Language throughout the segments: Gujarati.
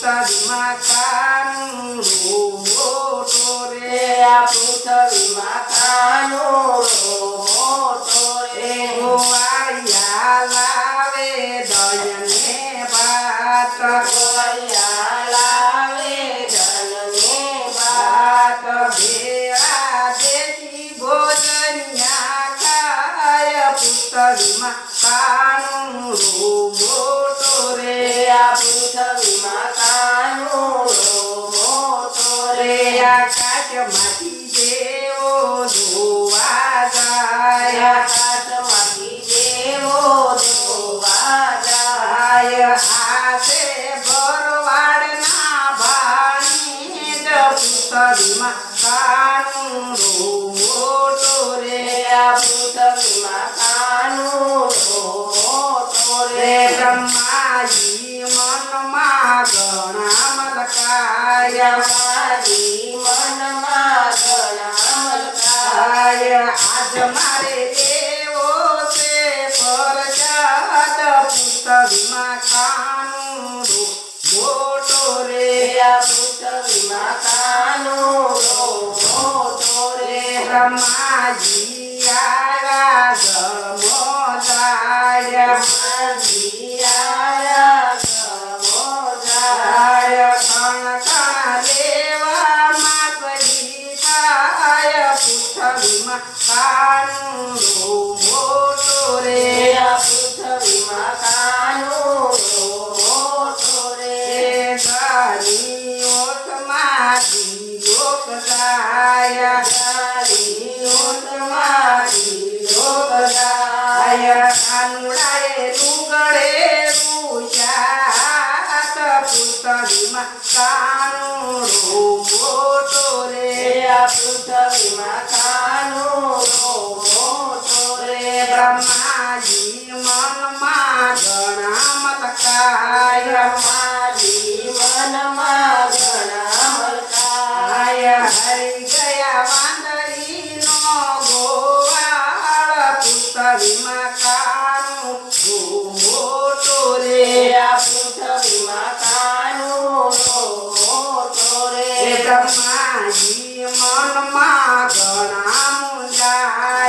પુસ્તકમાં કાનું મોટો રે. એ ગોવાળિયા લાવે દયને ભાત ભાત ભેળા દેશી ભોજનિયા ખાય પુસ્તકમાં કાનું રે આકાશમાંથી દેવો જોવા જાય? જાય. આશે ભરવાડના ભાણી જ પુસ્તકમાં કાનું મોટો રે. રે. બ્રહ્માજી કાનુડાએ લુગડે રૂષાત પુસ્તકમાં કાનું મોટો રે. રે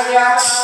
Hallelujah.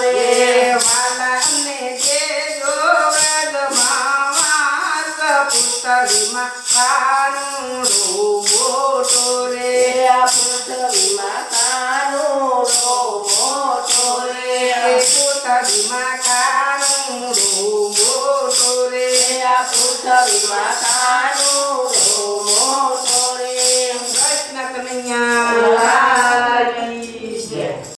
રે વાલાને દેજો વ્રજમાં પુસ્તકમાં કાનું મોટો રે રે પુસ્તકમાં કાનું મોટો રે પૃથ્વીમાં